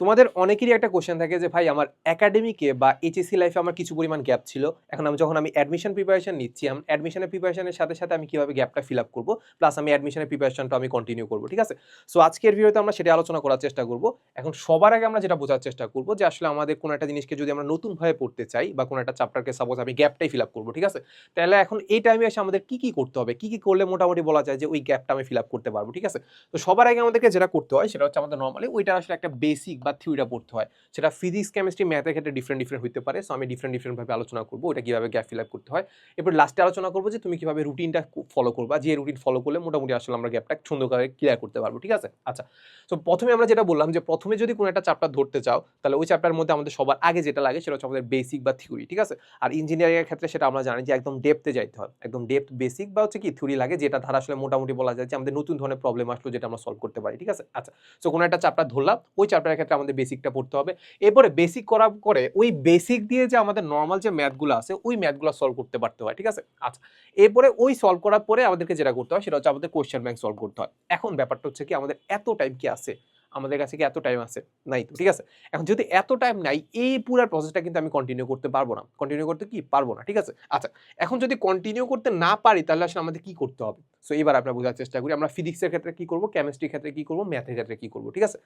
তোমাদের অনেকেরই একটা কোশ্চেন থাকে যে, ভাই, আমার একাডেমিকে বা এইচএসসি লাইফে আমার কিছু পরিমাণ গ্যাপ ছিল? এখন আমি যখন আমি অ্যাডমিশন প্রিপারেশন নিচ্ছি, আমি অ্যাডমিশনের প্রিপারেশনের সাথে সাথে আমি কীভাবে গ্যাপটা ফিল আপ করব? প্লাস আমি অ্যাডমিশনের প্রিপারেশনটা আমি কন্টিনিউ করব, ঠিক আছে? সো আজকের ভিডিওতে আমরা সেটা আলোচনা করার চেষ্টা করব। এখন সবার আগে আমরা যেটা বোঝার চেষ্টা করব যে, আসলে আমাদের কোনো একটা জিনিসকে যদি আমরা নতুনভাবে পড়তে চাই বা কোনো একটা চ্যাপ্টারকে সাপোজ আমি গ্যাপটাই ফিল আপ করব, ঠিক আছে? তাহলে এখন এই টাইমে এসে আমাদের কি কি করতে হবে? কি কি করলে মোটামুটি বলা যায় যে, ওই গ্যাপটা আমি ফিল আপ করতে পারব, ঠিক আছে? তো সবার আগে আমাদেরকে যেটা করতে হয়, সেটা হচ্ছে আমাদের নর্মালি ওইটা আসলে একটা বেসিক বা থিওরিটা পড়তে হয়। সেটা ফিজিক্স, কেমিস্ট্রি, ম্যাথের ক্ষেত্রে ডিফারেন্ট ডিফারেন্ট হতে পারে। সো আমি ডিফারেন্ট ডিফারেন্টভাবে আলোচনা করব। ওটা কীভাবে গ্যাপ ফিল আপ করতে হয়। এরপর লাস্টে আলোচনা করব যে তুমি কীভাবে রুটিনটা ফলো করবা। যে রুটিন ফলো করলে মোটামুটি আসলে আমরা গ্যাপটা সুন্দর করে ক্লিয়ার করতে পারব। ঠিক আছে? আচ্ছা। তো প্রথমে আমরা যেটা বললাম যে প্রথমে যদি কোনো একটা চ্যাপ্টার ধরতে চাও, তাহলে ওই চ্যাপ্টারের মধ্যে আমাদের সবার আগে যেটা লাগে সেটা হচ্ছে আমাদের বেসিক বা থিওরি ঠিক আছে? আর ইঞ্জিনিয়ারিংয়ের ক্ষেত্রে সেটা আমরা জানি যে একদম ডেপথে যাইতে হয়। একদম ডেপথ বেসিক বা হচ্ছে কি থিওরি লাগে যেটা ধারা আসলে মোটামুটি বলা যায় যে আমাদের নতুন ধরনের প্রবলেম আসলো যেটা আমরা সলভ করতে পারি। ঠিক আছে? আচ্ছা। সো কোনো একটা চ্যাপ্টার ধরলাম, ওই চ্যাপ্টারের ক্ষেত্রে আমাদের বেসিকটা পড়তে হবে। এরপরে বেসিক করার পরে ওই বেসিক দিয়ে যে আমাদের নর্মাল যে ম্যাথগুলো আছে, ওই ম্যাথগুলো সলভ করতে পারতে হয়, ঠিক আছে? আচ্ছা এরপরে ওই সলভ করার পরে আমাদেরকে যেটা করতে হয়, সেটা হচ্ছে আমাদের কোয়েশ্চেন ব্যাংক সলভ করতে হয়। এখন ব্যাপারটা হচ্ছে কি, আমাদের এত টাইম কি আছে? আমাদের কাছে কি এত টাইম আছে? নাই তো, ঠিক আছে? এখন যদি এত টাইম নাই, এই পুরো প্রসেসটা কিন্তু আমি কন্টিনিউ করতে পারব না। কন্টিনিউ করতে কি? পারব না, ঠিক আছে? আচ্ছা এখন যদি কন্টিনিউ করতে না পারি, তাহলে আসলে আমাদের কি করতে হবে? সো এবার আমরা বোঝার চেষ্টা করি, আমরা ফিজিক্সের ক্ষেত্রে কি করব? কেমিস্ট্রির ক্ষেত্রে কি করব? ম্যাথের ক্ষেত্রে কি করব? ঠিক আছে?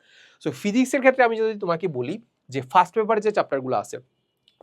সো ফিজিক্সের ক্ষেত্রে আমি যদি তোমাকে বলি যে ফার্স্ট পেপারে যে চ্যাপ্টারগুলো আছে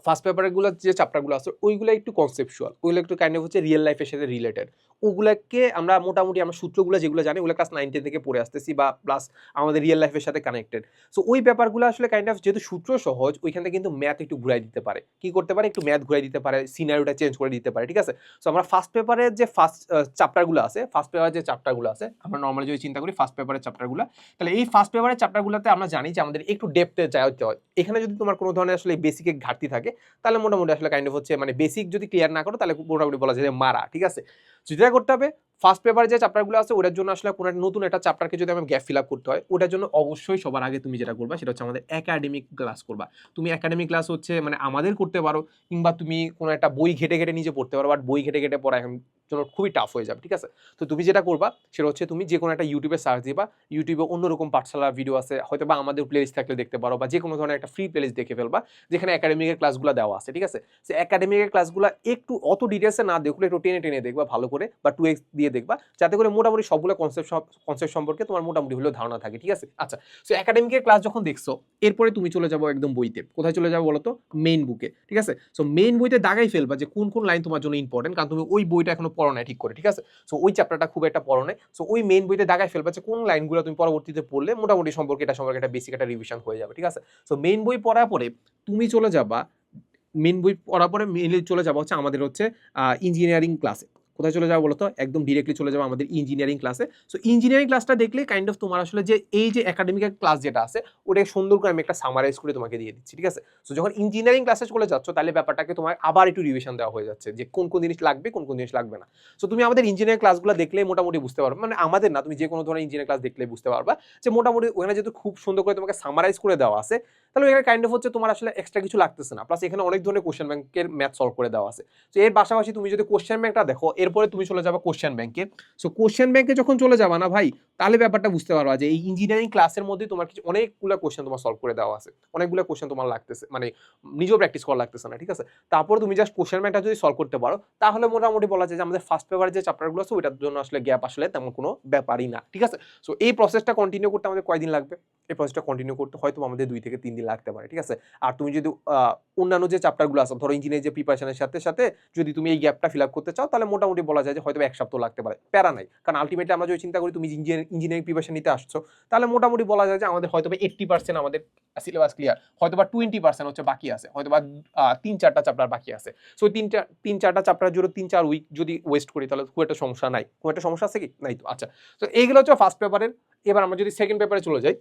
ফার্স্ট পেপারগুলো যে চ্যাপ্টারগুলো আছে, ওইগুলো একটু কনসেপচুয়াল ওইগুলো একটু কাইন্ড অফ হচ্ছে রিয়েল লাইফের সাথে রিলেটেড ওগুলোকে আমরা মোটামুটি আমরা সূত্রগুলো যেগুলো জানি, ওগুলো ক্লাস নাইন টেন থেকে পড়ে আসতেছি বা প্লাস আমাদের রিয়েল লাইফের সাথে কানেক্টেড সো ওই ব্যাপারগুলো আসলে কাইন্ড অফ যেহেতু সূত্র সহজ, ওইখান কিন্তু ম্যাথ একটু ঘুরাই দিতে পারে। কি করতে পারে? একটু ম্যাথ ঘুরাই দিতে পারে সিনারিওটা চেঞ্জ করে দিতে পারে, ঠিক আছে? সো আমরা ফার্স্ট পেপারের যে ফার্স্ট চ্যাপ্টারগুলো আছে ফার্স্ট পেপারের যে চ্যাপ্টারগুলো আছে, আমরা নর্মালি যদি চিন্তা করি ফার্স্ট পেপারের চ্যাপ্টারগুলো তাহলে এই ফার্স্ট পেপারের চ্যাপ্টারগুলোতে আমরা জানি যে আমাদের একটু ডেপথে যাওয়া হয় এখানে যদি তোমার কোনো ধরনের আসলে বেসিকের ঘাটতি থাকে, তাহলে মোটামুটি আসলে কাইন্ড অফ হচ্ছে মানে বেসিক যদি ক্লিয়ার না করো, তাহলে মোটামুটি বলা যায় যে মারা, ঠিক আছে? So যেটা করতে হবে। ফার্স্ট পেপারে যে চ্যাপ্টারগুলো আছে, ওটার জন্য আসলে কোনো একটা নতুন একটা চ্যাপ্টারকে যদি আমার গ্যাপ ফিল আপ করতে হয়, ওটার জন্য অবশ্যই সবার আগে তুমি যেটা করবা, সেটা হচ্ছে আমাদের একাডেমিক ক্লাস করবা। তুমি একাডেমিক ক্লাস হচ্ছে মানে আমাদের করতে পারো, কিংবা তুমি কোনো একটা বই ঘেটে ঘেটে নিজে পড়তে পারো বাট বই ঘেটে ঘেটে পড়া এখন জন্য খুবই টাফ হয়ে যাবে, ঠিক আছে? তো তুমি যেটা করবা, সেটা হচ্ছে তুমি যে কোনো একটা ইউটিউবে সার্চ দিবা ইউটিউবে অন্যরকম পাঠশালার ভিডিও আছে হয়তো বা আমাদের প্লেলিস্ট থাকলে দেখতে পারো বা যে কোনো ধরনের একটা ফ্রি প্লেলিস্ট দেখে ফেলবা, যেখানে একাডেমিকের ক্লাসগুলো দেওয়া আছে, ঠিক আছে? সে একাডেমিকের ক্লাসগুলো একটু অত ডিটেলসে না দেখলে একটু টেনে টেনে দেখবা, ভালো করে বা টু এক্স দিয়ে দেখবা, যাতে করে মোটামুটি সবগুলো কনসেপ্ট কনসেপ্ট সম্পর্কে তোমার মোটামুটি হলেও ধারণা থাকে, ঠিক আছে? আচ্ছা সো একাডেমিকের ক্লাস যখন দেখছ, এরপরে তুমি চলে যাব একদম বইতে। কোথায় চলে যাব বলো তো মেইন বুকে ঠিক আছে? সো মেইন বইতে দাগাই ফেলবা যে কোন কোন লাইন তোমার জন্য ইম্পর্টেন্ট কারণ তুমি ওই বইটা এখনও পড়ো নাই ঠিক করে, ঠিক আছে? সো ওই চ্যাপ্টারটা খুব একটা পড়ো নাই সো ওই মেন বইতে দেখায় ফেলবে যে কোন লাইনগুলো তুমি পরবর্তীতে পড়লে মোটামুটি সম্পর্কে এটা সম্পর্কে একটা বেসিক একটা রিভিশন হয়ে যাবে, ঠিক আছে? সো মেন বই পড়ার পরে তুমি চলে যাবা মেন বই পড়ার পরে মেনলি চলে যাবা হচ্ছে আমাদের হচ্ছে ইঞ্জিনিয়ারিং ক্লাসে কোথায় চলে যাব বলো তো একদম ডিরেক্টলি চলে যাব আমাদের ইঞ্জিনিয়ারিং ক্লাসে সো ইঞ্জিনিয়ারিং ক্লাসটা দেখলে কাইন্ড অফ তোমার আসলে যে, এই যে একাডেমিক ক্লাস যেটা আছে ওটাকে সুন্দর করে আমি একটা সামারাইজ করে তোমাকে দিয়ে দিচ্ছি, ঠিক আছে? সো যখন ইঞ্জিনিয়ারিং ক্লাসে চলে যাচ্ছ, তাহলে ব্যাপারটাকে তোমার আবার একটু রিভিশন দেওয়া হয়ে যাচ্ছে, যে কোন কোন জিনিস লাগবে, কোন কোন জিনিস লাগবে না। সো তুমি আমাদের ইঞ্জিনিয়ারিং ক্লাসগুলো দেখলে মোটামুটি বুঝতে পারবে মানে আমাদের না, তুমি যে কোনো ধরনের ইঞ্জিনিয়ারিং ক্লাস দেখলে বুঝতে পারবা, যে মোটামুটি ওখানে যেহেতু খুব সুন্দর করে তোমাকে সামারাইজ করে দেওয়া আছে, তাহলে এখানে কাইন্ড অফ হচ্ছে তোমার আসলে এক্সট্রা কিছু লাগতেছে না। প্লাস এখানে অনেক ধরনের কোশ্চেন ব্যাংকের ম্যাথ সলভ করে দেওয়া আছে। তো এর পাশাপাশি তুমি যদি কোশ্চেন ব্যাংকটা দেখো এরপরে তুমি চলে যাবে কোশ্চেন ব্যাংকে সো কোশ্চেন ব্যাংকে যখন চলে যাবা না ভাই, তাহলে ব্যাপারটা বুঝতে পারবা যে এই ইঞ্জিনিয়ারিং ক্লাসের মধ্যে তোমার কিছু অনেকগুলো কোশ্চেন তোমার সলভ করে দেওয়া আছে। অনেকগুলো কোশ্চেন তোমার লাগতেছে মানে নিজেও প্র্যাকটিস করা লাগতেছে না, ঠিক আছে? তারপর তুমি জাস্ট কোশ্চেন ব্যাংকটা যদি সলভ করতে পারো, তাহলে মোটামুটি বলা যায় যে আমাদের ফার্স্ট পেপারের যে চ্যাপ্টারগুলো আছে, ওইটার জন্য আসলে গ্যাপ আসলে তেমন কোনো ব্যাপারই না, ঠিক আছে? সো এই প্রসেসটা কন্টিনিউ করতে আমাদের কয়দিন লাগবে? এই প্রসেসটা কন্টিনিউ করতে হয়তো আমাদের দুই থেকে তিন দিন লাগতে পারে, ঠিক আছে? আর তুমি যদি অন্যান্য যে চ্যাপ্টারগুলো আছে, ধরো ইঞ্জিনিয়ারিং যে প্রিপারেশনের সাথে সাথে যদি তুমি এই গ্যাপটা ফিল আপ করতে চাও, তাহলে মোটামুটি বলা যায় যে হয়তো এক সপ্তাহ লাগতে পারে। প্যারা নাই। কারণ আলটিমেটলি আমরা যদি চিন্তা করি, তুমি ইঞ্জিনিয়ারিং প্রিপারেশন নিতে আসছো, তাহলে মোটামুটি বলা যায় যে আমাদের হয়তো বা পার্সেন্ট আমাদের সিলেবাস ক্লিয়ার হয়তো বা টোয়েন্টি পার্সেন্ট হচ্ছে বাকি আছে, হয়তো বা তিন চারটা চ্যাপ্টার বাকি আছে। সো তিন চার তিন চারটা চ্যাপ্টার জুড়ে তিন চার উইক যদি ওয়েস্ট করি, তাহলে খুব একটা সমস্যা নাই। খুব একটা সমস্যা আছে কি? নাই তো আচ্ছা। তো এইগুলো হচ্ছে ফার্স্ট পেপারের এবার আমরা যদি সেকেন্ড পেপারে চলে যাই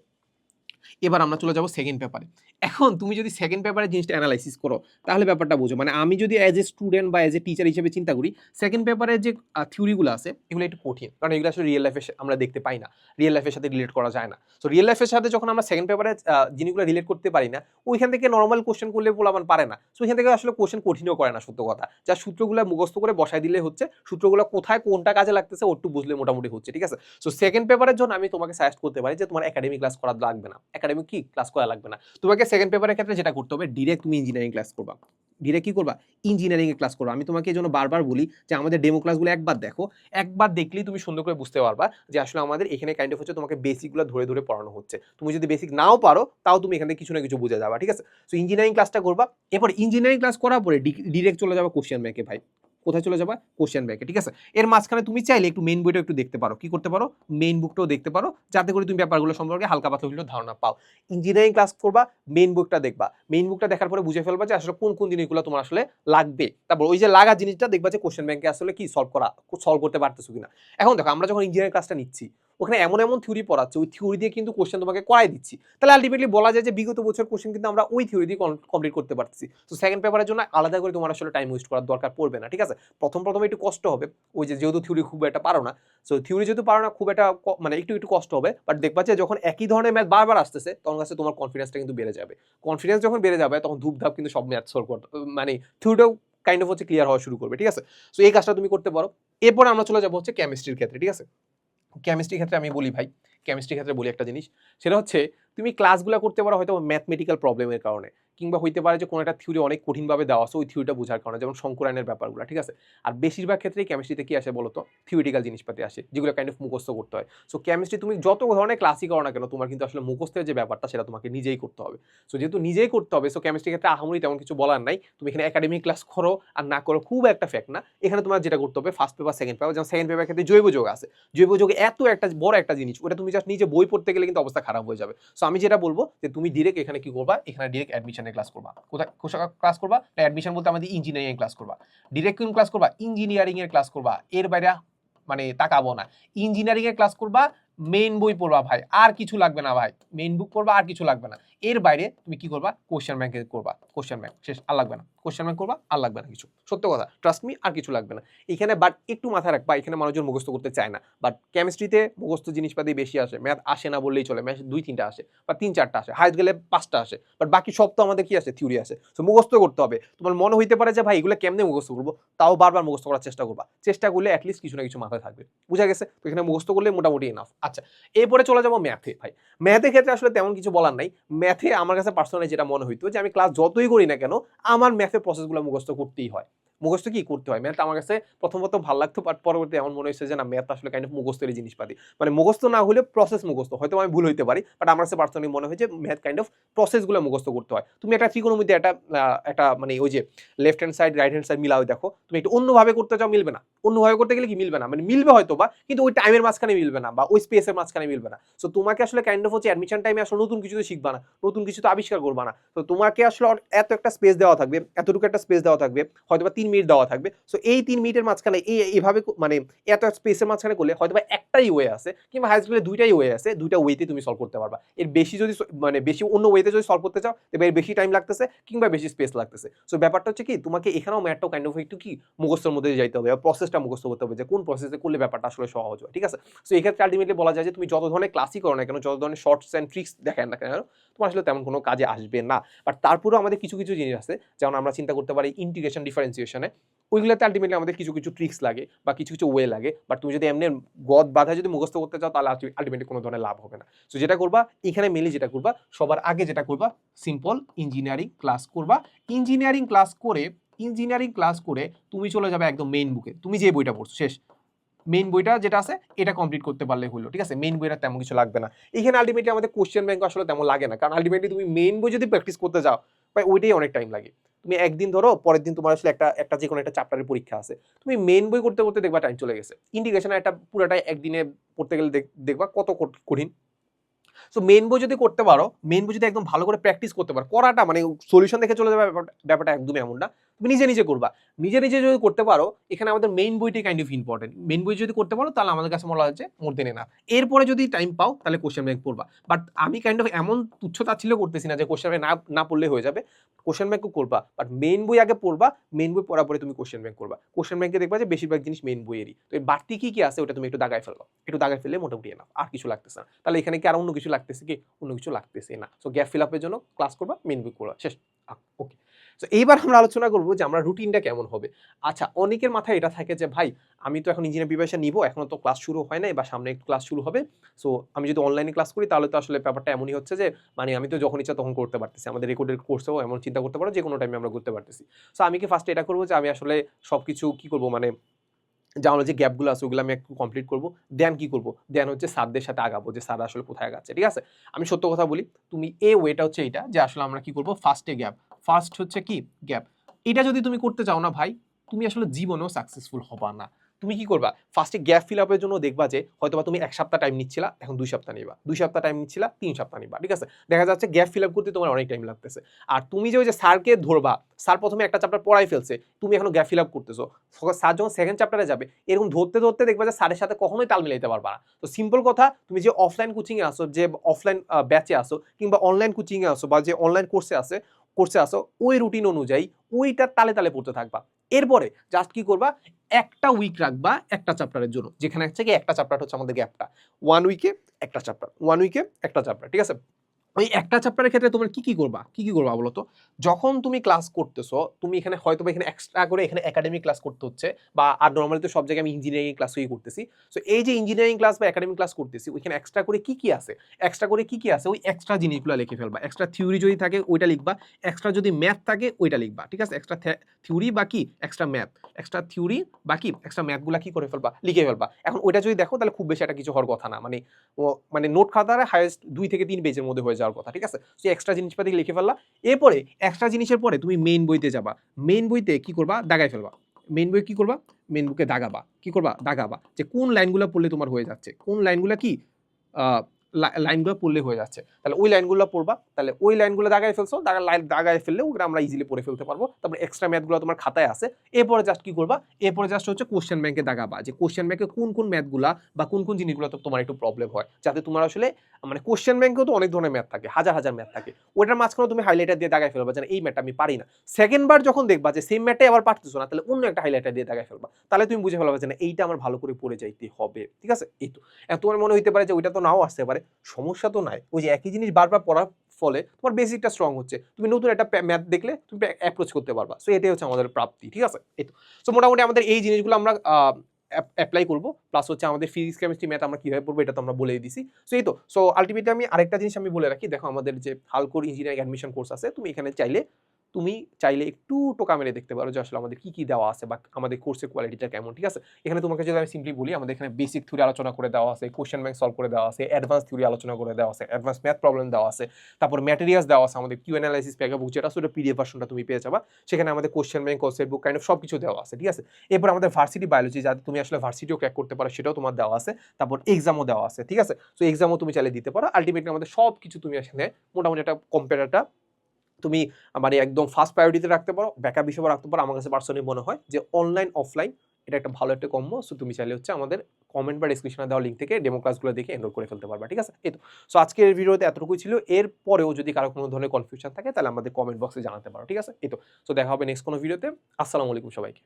এবার আমরা চলে যাব সেকেন্ড পেপারে এখন তুমি যদি সেকেন্ড পেপারে জিনিসটা অ্যানালাইসিস করো, তাহলে ব্যাপারটা বুঝো। মানে আমি যদি অ্যাজ এ স্টুডেন্ট বা অ্যাজ এ টিচার হিসেবে চিন্তা করি সেকেন্ড পেপারের যে থিওরিগুলো আছে, এগুলো একটু কঠিন। কারণ এগুলো আসলে রিয়েল লাইফে আমরা দেখতে পাই না। রিয়েল লাইফের সাথে রিলেট করা যায় না। তো রিয়েল লাইফের সাথে যখন আমরা সেকেন্ড পেপারে জিনিসগুলো রিলেট করতে পারি না, ওইখান থেকে নর্মাল কোশ্চেন করলে বলাবান পারে না। সো ওইখান থেকে আসলে কোশ্চেন কঠিনও করে না, সত্য কথা। যা সূত্রগুলো মুখস্থ করে বসাই দিলে হচ্ছে, সূত্রগুলো কোথায় কোনটা কাজে লাগতেছে ওটু বুঝলে মোটামুটি হচ্ছে, ঠিক আছে? সো সেকেন্ড পেপারের জন্য আমি তোমাকে সাজেস্ট করতে পারি যে তোমার একাডেমিক ক্লাস করা লাগবে না। একাডেমিক কি? ক্লাস করা লাগবে না। তোমাকে সেকেন্ড পেপারের ক্ষেত্রে যেটা করতে হবে ডিরেক্ট তুমি ইঞ্জিনিয়ারিং ক্লাস করবা। ডিরেক্ট কি করবা? ইঞ্জিনিয়ারিং এর ক্লাস করবা। আমি তোমাকে এই জন্য বারবার বলি যে আমাদের ডেমো ক্লাসগুলো একবার দেখো। একবার দেখলেই তুমি সুন্দর করে বুঝতে পারবা যে আসলে আমাদের এখানে কাইন্ড অফ হচ্ছে তোমাকে বেসিকগুলো ধরে ধরে পড়ানো হচ্ছে। তুমি যদি বেসিক নাও পারো, তাও তুমি এখান কিছু না কিছু বুঝে যাবা, ঠিক আছে? সো ইঞ্জিনিয়ারিং ক্লাসটা করবা। এরপর ইঞ্জিনিয়ারিং ক্লাস করার পরে ডিরেক্ট চলে যাবা কোশ্চেন ব্যাংকে ভাই। কোথায় চলে যাবা? কোশ্চেন ব্যাকে ঠিক আছে? এর মাঝখানে তুমি চাইলে একটু মেইন বইটা একটু দেখতে পারো। কি করতে পারো? মেইন বুকটাও দেখতে পারো। যাতে করে তুমি ব্যাপারগুলো সম্পর্কে হালকা পাতলা হলেও ধারণা পাও। ইঞ্জিনিয়ারিং ক্লাস করবা মেইন বুকটা দেখবা। মেইন বুকটা দেখার পরে বুঝে ফেলবা যে আসলে কোন কোন জিনিসগুলো তোমার আসলে লাগবে। তারপর ওই যে লাগা জিনিসটা দেখবা যে কোশ্চেন ব্যাংকে আসলে কি সলভ করা সলভ করতে পারতেছো কিনা। এখন দেখো, আমরা যখন ইঞ্জিনিয়ারিং ক্লাসটা নিচ্ছি ওখানে এমন এমন থিওরি পড়াচ্ছে, ওই থিওরি দিয়ে কিন্তু কোশ্চেন তোমাকে করাই দিচ্ছি। তাহলে আলটিমেটলি বলা যায় যে বিগত বছর কোশ্চেন কিন্তু আমরা ওই থিওরি দিয়ে কমপ্লিট করতে পারতেছি। তো সেকেন্ড পেপারের জন্য আলাদা করে তোমার আসলে টাইম ওয়েস্ট করার দরকার পড়বে না, ঠিক আছে? প্রথম প্রথম একটু কষ্ট হবে, ওই যে যেহেতু থিওরি খুব একটা পারো না। সো থিওরি যেহেতু পারো না, খুব একটা মানে একটু একটু কষ্ট হবে। বাট দেখবা যে যখন একই ধরনের ম্যাথ বারবার আসতেছে, তখন কাছে তোমার কনফিডেন্সটা কিন্তু বেড়ে যাবে। কনফিডেন্স যখন বেড়ে যাবে, তখন ধূপধাপ কিন্তু সব ম্যাথ সলভ করতে মানে থিওরিটাও কাইন্ড অফ হচ্ছে ক্লিয়ার হওয়া শুরু করবে, ঠিক আছে? সো এই কাজটা তুমি করতে পারো। এরপর আমরা চলে যাব হচ্ছে কেমিস্ট্রির ক্ষেত্রে, ঠিক আছে? কেমিস্ট্রির ক্ষেত্রে আমি বলি ভাই কেমিস্ট্রির ক্ষেত্রে বলি একটা জিনিস। সেটা হচ্ছে তুমি ক্লাসগুলো করতে পারো হয়তো ম্যাথমেটিক্যাল প্রবলেমের কারণে, কিংবা হইতে পারে যে কোনো একটা থিওরি অনেক কঠিনভাবে দেওয়া আছে, ওই থিওরিটা বোঝার কারণে, যেমন শঙ্করায়নের ব্যাপারগুলো, ঠিক আছে? আর বেশিরভাগ ক্ষেত্রেই কেমিস্ট্রিতে কি আসে বলতো? থিওরিটিক্যাল জিনিসপাতি আসে, যেগুলো কাইন্ড অফ মুখস্থ করতে হয়। সো কেমিস্ট্রি তুমি যত ধরনের ক্লাসই করো না কেন, তোমার কিন্তু আসলে মুখস্থের যে ব্যাপারটা, সেটা তোমাকে নিজেই করতে হবে। সো যেহেতু নিজেই করতে হবে সো কেমিস্ট্রির ক্ষেত্রে আহামরি তেমন কিছু বলার নাই। তুমি এখানে একাডেমিক ক্লাস করো, আর না করো খুব একটা ফ্যাক্ট না। এখানে তোমার যেটা করতে হবে ফার্স্ট পেপার সেকেন্ড পেপার যেমন সেকেন্ড পেপার ক্ষেত্রে জৈব যোগ আছে। জৈব যোগ এত একটা, বড় একটা জিনিস, ওটা তুমি জাস্ট নিজে বই পড়তে গেলে কিন্তু অবস্থা খারাপ হয়ে যাবে। সো আমি যেটা বলব যে তুমি ডিরেক্ট এখানে কি করবা? এখানে ডিরেক্ট অ্যাডমিশনের ক্লাস করবা। কোথায় ক্লাস করবা? অ্যাডমিশন বলতে আমাদের ইঞ্জিনিয়ারিং ক্লাস করবা। ডিরেক্ট কোন ক্লাস করবা? ইঞ্জিনিয়ারিং এর ক্লাস করবা। এর বাইরে মানে তাকাবো না। ইঞ্জিনিয়ারিং এর ক্লাস করবা মেইন বই পড়বা ভাই, আর কিছু লাগবে না ভাই। মেইন বুক পড়বা, আর কিছু লাগবে না। এর বাইরে তুমি কি করবা? কোশ্চেন ব্যাংকে করবা। কোশ্চেন ব্যাংক শেষ, আর লাগবে না। কোশ্চেন ব্যাংক করবা, আর লাগবে না কিছু। সত্য কথা ট্রাস্ট মি আর কিছু লাগবে না। এখানে বাট একটু মাথায় রাখবা, এখানে মানুষজন মুখস্থ করতে চায় না। বাট কেমিস্ট্রিতে মুখস্থ জিনিসপাতি বেশি আসে। ম্যাথ আসে না বললেই চলে। ম্যাথ দুই, তিনটা আসে, বা তিন, চারটা আসে। হাইট গেলে পাঁচটা আসে। বাট বাকি সব তো আমাদের কি আসে? থিওরি আসে। সো মুখস্থ করতে হবে। তোমার মনে হইতে পারে যে, ভাই, এগুলো কেমনে মুখস্থ করব? তাও বারবার মুখস্থ করার চেষ্টা করবা। চেষ্টা করলে অ্যাটলিস্ট কিছু না কিছু মাথায় থাকবে। বুঝা গেছে? তো এখানে মুখস্থ করলে মোটামুটি এনাফ আচ্ছা এরপরে চলে যাব ম্যাথে ভাই। ম্যাথের ক্ষেত্রে আসলে তেমন কিছু বলার নাই। ম্যাথে আমার কাছে পার্সোনালি যেটা মনে হইতো যে, আমি ক্লাস যতই করি না কেন, আমার ম্যাথের প্রসেসগুলো মুখস্থ করতেই হয়। মুখস্থ কি করতে হয়? ম্যাথ আমার কাছে প্রথম প্রথম ভালো লাগতো বাট পরবর্তী এমন মনে হয়েছে যে, না, ম্যাথ আসলে কাইন্ড অফ মুখস্থের জিনিসপাতি। মানে মুখস্থ না হলে প্রসেস মুখস্থ। হয়তো আমি ভুল হইতে পারি বাট আমার কাছে পার্সোনালি মনে হয় যে, ম্যাথ কাইন্ড অফ প্রসেসগুলো মুখস্থ করতে হয়। তুমি একটা ত্রিকোণমিতি একটা একটা মানে ওই যে left hand side right hand side মিলাও দেখো। তুমি একটু অন্যভাবে করতে চাও, মিলবে না। অন্যভাবে করতে গেলে কি মিলবে না? মানে মিলবে হয়তো বা, কিন্তু ওই টাইমের মাঝখানে মিলবে না, বা ওই স্পেসের মাঝখানে মিলবে না। সো তোমাকে আসলে কাইন্ড অফ হচ্ছে অ্যাডমিশন টাইমে আসলে নতুন কিছু তো শিখবা না, নতুন কিছু তো আবিষ্কার করবা না। তো তোমাকে আসলে এত একটা স্পেস দেওয়া থাকবে, এতটুকু একটা স্পেস দেওয়া থাকবে হয়তো বা তিন মিনিট দেওয়া থাকবে। সো এই তিন মিনিটের মাঝখানে এই, এইভাবে মানে এত স্পেসের মাঝখানে করলে হয়তো বা একটাই ওয়ে আছে কিংবা হাই স্কুলে দুইটাই ওয়ে আছে, দুইটা ওয়েতে তুমি সলভ করতে পারবা। এর বেশি যদি মানে বেশি অন্য ওয়েতে যদি সলভ করতে চাও, তবে এর বেশি টাইম লাগতেছে কিংবা বেশি স্পেস লাগতেছে। সো ব্যাপারটা হচ্ছে কি, তোমাকে এখানেও ম্যাটটাও কাইন্ড অফ একটু কি মুখস্থের মধ্যে যাইতে হবে প্রসেসটা মুখস্থ করতে হবে যে কোন প্রসেসে করলে ব্যাপারটা আসলে সহজ হয়, ঠিক আছে? সো এক্ষেত্রে আলটিমেটলি বলা যায় যে তুমি যত ধরনের ক্লাসই করো না কেন, যত ধরনের শর্টস অ্যান্ড ট্রিক্স দেখেন না কেন তোমার আসলে তেমন কোনো কাজে আসবে না। বাট তারপরেও আমাদের কিছু কিছু জিনিস আছে, যেমন আমরা চিন্তা করতে পারি ইন্টিগ্রেশন ডিফারেন্সিয়েশনে ওইগুলোতে আলটিমেটলি আমাদের কিছু কিছু ট্রিক্স লাগে বা কিছু কিছু ওয়ে লাগে। বাট তুমি যদি এমনি গদ বাধা যদি মুখস্থ করতে চাও, তাহলে আলটিমেটলি কোনো ধরনের লাভ হবে না। সো যেটা করবা, এখানে মেনলি যেটা করবা, সবার আগে যেটা করবা সিম্পল ইঞ্জিনিয়ারিং ক্লাস করবা। ইঞ্জিনিয়ারিং ক্লাস করে ইঞ্জিনিয়ারিং ক্লাস করে তুমি চলে যাবে একদম মেইন বুকে তুমি যে বইটা পড়ছো, শেষ। মেইন বইটা যেটা আছে, এটা কমপ্লিট করতে পারলে হলো, ঠিক আছে? মেইন বইটা তেমন কিছু লাগবে না। এখানে আলটিমেটলি আমাদের কোশ্চেন ব্যাংক আসলে তেমন লাগে না, কারণ আলটিমেটলি তুমি মেইন বই যদি প্র্যাকটিস করতে যাও, ভাই, ওইটাই অনেক টাইম লাগে। তুমি একদিন ধরো, পরের দিন তোমার আসলে একটা একটা যে কোনো একটা চ্যাপ্টারের পরীক্ষা আছে। তুমি মেইন বই করতে করতে দেখবা টাইম চলে গেছে। ইন্ডিকেশনের একটা পুরোটাই একদিনে পড়তে গেলে দেখ- দেখবা কত কঠিন। সো মেন বই যদি করতে পারো মেন বই যদি একদম ভালো করে প্র্যাকটিস করতে পারো, করাটা মানে সলিউশন দেখে চলে যাবে ব্যাপারটা একদমই এমন না। তুমি নিজে নিজে করবা। নিজে নিজে যদি করতে পারো, এখানে আমাদের মেইন বইটাই কাইন্ড অফ ইম্পর্টেন্ট মেইন বই যদি করতে পারো, তাহলে আমাদের কাছে মনে হচ্ছে মোর দেনে না। এরপরে যদি টাইম পাও, তাহলে কোশ্চেন ব্যাংক পড়বা। বাট আমি কাইন্ড অফ এমন তুচ্ছতা ছিল করতেছি না যে কোশ্চেন ব্যাংক না না পড়লে হয়ে যাবে। কোশ্চেন ব্যাংকও করবা বাট মেইন বই আগে পড়বা মেইন বই পড়ার পরে তুমি কোশ্চেন ব্যাংক করবা। কোশ্চেন ব্যাংকে দেখবা যে বেশিরভাগ জিনিস মেইন বইয়েরই। তো এই বাড়তি কি কি আছে, ওটা তুমি একটু দাগায় ফেলবা। একটু দাগায় ফেললে মোটামুটি না আর কিছু লাগতেছে না। তাহলে এখানে কি আর অন্য কিছু লাগতেছে কি? অন্য কিছু লাগতেছে না। সো গ্যাপ ফিল আপের জন্য ক্লাস করবা মেইন বই করবা শেষ। ওকে তো এইবার আমরা আলোচনা করব যে আমরা রুটিনটা কেমন হবে। আচ্ছা অনেকের মাথায় এটা থাকে যে, ভাই, আমি তো এখন ইঞ্জিনিয়ার প্রিপারেশন নিব এখনও তো ক্লাস শুরু হয় নাই বা সামনে একটু ক্লাস শুরু হবে। সো আমি যদি অনলাইনে ক্লাস করি, তাহলে তো আসলে ব্যাপারটা এমনই হচ্ছে যে মানে আমি তো যখন ইচ্ছা তখন করতে পারতেছি। আমাদের রেকর্ডের কোর্সেও এমন চিন্তা করতে পারো যে কোনো টাইমে আমরা করতে পারতেছি। সো আমি কি ফার্স্টে এটা করব যে, আমি আসলে সব কিছু কী করব? মানে যে আমার যে গ্যাপগুলো আছে, ওগুলো আমি একটু কমপ্লিট করব। দেন কি করব? দেন হচ্ছে স্যারদের সাথে আগাবো যে, স্যার আসলে কোথায় আগাচ্ছে? ঠিক আছে? আমি সত্য কথা বলি, তুমি এ ওয়েটা হচ্ছে এইটা যে, আসলে আমরা কি করব? ফার্স্টে গ্যাপ ফার্স্ট হচ্ছে কি? গ্যাপ এটা যদি তুমি করতে চাও না ভাই, তুমি আসলে জীবনেও সাকসেসফুল হবা না। তুমি কি করবা? ফার্স্টে গ্যাপ ফিল আপের জন্য দেখবা যে হয়তো তুমি এক সপ্তাহ টাইম নিচ্ছিলা, এখন দুই সপ্তাহ নিবা। দুই সপ্তাহ টাইম নিচ্ছিলা, তিন সপ্তাহ নিবা। ঠিক আছে? দেখা যাচ্ছে গ্যাপ ফিল আপ করতে তোমার অনেক টাইম লাগতেছে। আর তুমি যে ওই যে স্যারকে ধরবা, স্যার প্রথমে একটা চ্যাপ্টার পড়াই ফেলছে, তুমি এখনও গ্যাপ ফিল আপ করতেছো। স্যার যখন সেকেন্ড চ্যাপ্টারে যাবে, এরকম ধরতে ধরতে দেখবা যে স্যারের সাথে কখনোই তাল মিলাইতে পারবা না। তো সিম্পল কথা, তুমি যে অফলাইন কোচিংয়ে আসো যে অফলাইন ব্যাচে আসো কিংবা অনলাইন কোচিংয়ে আসো বা যে অনলাইন কোর্সে আসে কোর্সে আসো, ওই রুটিন অনুযায়ী ওইটার তালে তালে পড়তে থাকবা। এরপরে জাস্ট কি করবা? একটা উইক রাখবা একটা চ্যাপ্টারের জন্য। যেখানে হচ্ছে কি একটা চ্যাপ্টার হচ্ছে আমাদের গ্যাপটা ওয়ান উইকে একটা চ্যাপ্টার ওয়ান উইকে একটা চ্যাপ্টার ঠিক আছে? ওই একটা চ্যাপ্টারের ক্ষেত্রে তোমরা কি কি করবা? কি কি করবা বলো তো যখন তুমি ক্লাস করতেছো, তুমি এখানে হয়তো এখানে এক্সট্রা করে এখানে একাডেমিক ক্লাস করতে হচ্ছে বা আর নর্মালি তো সব জায়গায় আমি ইঞ্জিনিয়ারিং ক্লাসই করতেছি। সো এই যে ইঞ্জিনিয়ারিং ক্লাস বা একাডেমিক ক্লাস করতেছি, ওইখানে এক্সট্রা করে কি কি আছে? এক্সট্রা করে কি কি আছে? ওই এক্সট্রা জিনিসগুলো লিখে ফেলবা। এক্সট্রা থিওরি যদি থাকে, ওইটা লিখবা। এক্সট্রা যদি ম্যাথ থাকে, ওইটা লিখবা। ঠিক আছে? এক্সট্রা থিওরি বা কি? এক্সট্রা ম্যাথ এক্সট্রা থিওরি বা কি? এক্সট্রা ম্যাথগুলো কি করে ফেলবা? লিখে ফেলবা। এখন ওইটা যদি দেখো, তাহলে খুব বেশি একটা কিছু হওয়ার কথা না। মানে মানে নোট খাতারে হাইয়েস্ট দুই থেকে তিন পেজের মধ্যে হয়ে যাওয়ার কথা, ঠিক আছে? সে এক্সট্রা জিনিসপাতি লিখে ফেললা। এরপরে এক্সট্রা জিনিসের পরে তুমি মেইন বইতে যাবা। মেইন বইতে কি করবা? দাগায় ফেলবা। মেইন বই কি করবা? মেইন বুকে দাগাবা। কি করবা? দাগাবা। যে কোন লাইনগুলো পড়লে তোমার হয়ে যাচ্ছে? কোন লাইনগুলো কি? লাইনগুলো পড়লে হয়ে যাচ্ছে। তাহলে ওই লাইনগুলো পড়বা, তাহলে ওই লাইনগুলো দাগায় ফেলছো, দাগা লাইন দাগায় ফেললে ওগুলো আমরা ইজিলি পড়ে ফেলতে পারব। তারপরে এক্সট্রা ম্যাথগুলো তোমার খাতায় আছে। এরপরে জাস্ট কি করবা? এরপরে জাস্ট হচ্ছে কোশ্চেন ব্যাংকে দাগাবা। যে কোশ্চেন ব্যাংকে কোন কোন ম্যাথগুলা বা কোন কোন জিনিসগুলো তোমার একটু প্রবলেম হয়। যাতে তোমার আসলে মানে কোশ্চেন ব্যাংকেও তো অনেক ধরনের ম্যাথ থাকে, হাজার হাজার ম্যাথ থাকে। ওটার মাঝখানে তুমি হাইলাইটার দিয়ে দাগায় ফেলবা, যেন এই ম্যাথটা আমি পারি না। সেকেন্ড বার যখন দেখবা যে সেম ম্যাটে আবার পারতেছো না, তাহলে অন্য একটা হাইলাইটার দিয়ে দাগায় ফেলবা। তাহলে তুমি বুঝে ফেলবা যে না, এইটা আমার ভালো করে পড়ে যাইতে হবে। ঠিক আছে? এই তো। তোমার মনে হইতে পারে যে ওইটা তো নাও আসতে পারে। সমস্যা তো নাই। ওই যে একই জিনিস বারবার পড়ার ফলে তোমার বেসিকটা স্ট্রং হচ্ছে। তুমি নতুন একটা ম্যাথ দেখলে তুমি অ্যাপ্রোচ করতে পারবা। সো এটাই হচ্ছে আমাদের প্রাপ্তি, ঠিক আছে? এই তো। সো মোটামুটি আমাদের এই জিনিসগুলো আমরা অ্যাপ্লাই করব। প্লাস হচ্ছে আমাদের ফিজিক্স কেমিস্ট্রি ম্যাথ আমরা কীভাবে পড়ব এটা তো আমরা বলেই দিছি। সো এই তো। সো আলটিমেটলি আমি আরেকটা জিনিস আমি বলে রাখি। দেখো আমাদের যে হালকোর ইঞ্জিনিয়ারিং অ্যাডমিশন কোর্স আছে, তুমি এখানে চাইলে তুমি চাইলে একটু টোকা মেরে দেখতে পারো যে আসলে আমাদের কী কী দেওয়া আছে বা আমাদের কোর্সের কোয়ালিটিটা কেমন, ঠিক আছে? এখানে তোমাকে যদি আমি সিম্পলি বলি, আমাদের এখানে বেসিক থিওরি আলোচনা করে দেওয়া আছে কোশ্চেন ব্যাংক সলভ করে দেওয়া আছে অ্যাডভান্স থিওরি আলোচনা করে দেওয়া আছে অ্যাডভান্স ম্যাথ প্রবলেম দেওয়া আছে, তারপর ম্যাটেরিয়ালস দেওয়া আছে, আমাদের কিউ অ্যানালাইসিস প্যাকা বুক যেটা সেটা পিডিএফ ভার্সনটা তুমি পেয়ে যাবা, সেখানে আমাদের question bank concept book kind of সব কিছু দেওয়া আছে, ঠিক আছে? এরপর আমাদের ভার্সিটি বায়োলজি যাতে তুমি আসলে ভার্সিটিও ক্র্যাক করতে পারো, সেটাও তোমার দেওয়া আছে, তারপর এক্সামও দেওয়া আছে, ঠিক আছে? সো এক্সামও তুমি চাইলে দিতে পারো আলটিমেটলি আমাদের সব কিছু তুমি এখানে মোটামুটি একটা কম্পিউটারটা তুমি মানে একদম ফার্স্ট প্রায়োরিটিতে রাখতে পারো ব্যাকআপ হিসেবে রাখতে পারো, আমার কাছে পার্সোনালি মনে হয় যে অনলাইন অফলাইন এটা একটা ভালো একটা কম্বো সো তুমি চাইলে হচ্ছে আমাদের কমেন্ট বা ডিসক্রিপশনে দেওয়া লিঙ্ক থেকে ডেমো ক্লাসগুলো দেখে এনরোল করে ফেলতে পারবা, ঠিক আছে? এই তো সো আজকের ভিডিওতে এতটুকুই ছিল, এর পরেও যদি কারও কোনো ধরনের কনফিউশন থাকে তাহলে আমাদের কমেন্ট বক্সে জানাতে পারো, ঠিক আছে? এই তো সো দেখা হবে নেক্সট কোনো ভিডিওতে আসসালামু আলাইকুম সবাইকে।